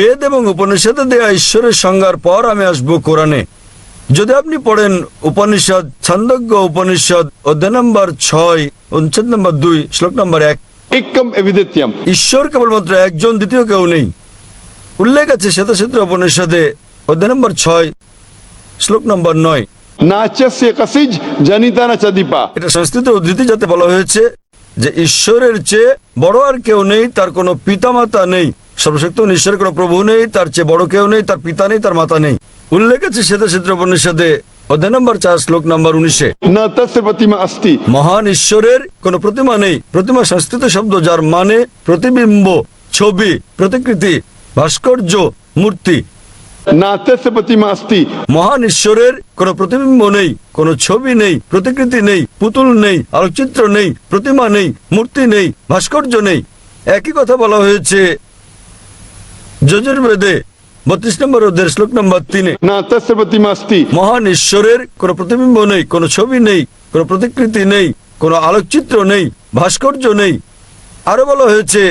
বেদ এবং উপনিষদে দেয়া ঈশ্বরের সংজ্ঞার পর আমি আসব কোরআনে। যদি আপনি পড়েন উপনিষদ ছন্দজ্ঞ উপনিষদ অধ্যায় নম্বর ছয় অনুচ্ছেদ নম্বর দুই শ্লোক নম্বর এক। ঈশ্বর কেবলমাত্র একজন দ্বিতীয় কেউ নেই। উল্লেখ আছে শ্বেতক্ষেত্র উপনিষদে অধ্যায় নম্বর ছয় শ্লোক নম্বর নয়। এটা যাতে বলা হয়েছে যে ঈশ্বরের চেয়ে বড় আর কেউ নেই তার কোনো পিতামাতা নেই। সর্বশক্ত নিঃশ্বর কোনো প্রভু নেই তার চেয়ে বড় কেউ নেই তার পিতা নেই তার মাতা নেই। উল্লেখ আছে শ্বেতা চিত্র উপনিষদে অধ্যায় নম্বর চার শ্লোক নম্বর উনিশে। প্রতিমা আস্তি মহান ঈশ্বরের কোন প্রতিমা নেই। প্রতিমা সংস্কৃত শব্দ যার মানে প্রতিবিম্ব ছবি প্রতিকৃতি ভাস্কর্য মূর্তি। মহান ঈশ্বরের কোন প্রতিবিম্ব নেই কোন ছবি নেই প্রতিকৃতি নেই পুতুল নেই আলোকচিত্র নেই প্রতিমা নেই মূর্তি নেই ভাস্কর্য নেই। একই কথা বলা হয়েছে যজুর্বেদে বত্রিশ নম্বর অধ্যায়ের শ্লোক নম্বর তিনে মহান ঈশ্বরের কোনো প্রতিবিম্ব নেই কোন ছবি নেই কোন প্রতিকৃতি নেই কোন আলোকচিত্র নেই ভাস্কর্য নেই। আরও বলা হয়েছে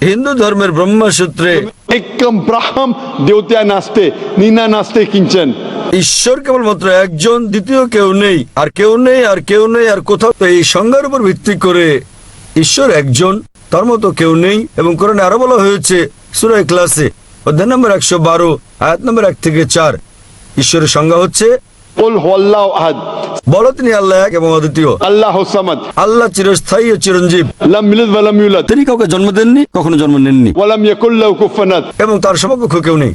হিন্দু ধর্মের ব্রহ্মসূত্রে ঈশ্বর কেবলমাত্র একজন দ্বিতীয় কেউ নেই আর কেউ নেই আর কেউ নেই আর কোথাও এই সংজ্ঞার উপর ভিত্তি করে ঈশ্বর একজন তার মতো কেউ নেই এবং কোরআনে আরও বলা হয়েছে সুরা ক্লাসে অধ্যায় নম্বর একশো বারো আয়াত নম্বর এক থেকে চার। ঈশ্বরের সংজ্ঞা হচ্ছে বলো তিনি আল্লাহ এক এবং অদ্বিতীয়। আল্লাহ হোসামাদ আল্লাহ চিরস্থায়ী ও চিরঞ্জীব। লাম মিলিদ ওয়া তিনি কাউকে জন্ম দেননি কখনো জন্ম নেননি। ওয়া লাম ইয়াকুল লাহু কুফুয়ান এবং তার সমকক্ষ কেউ নেই।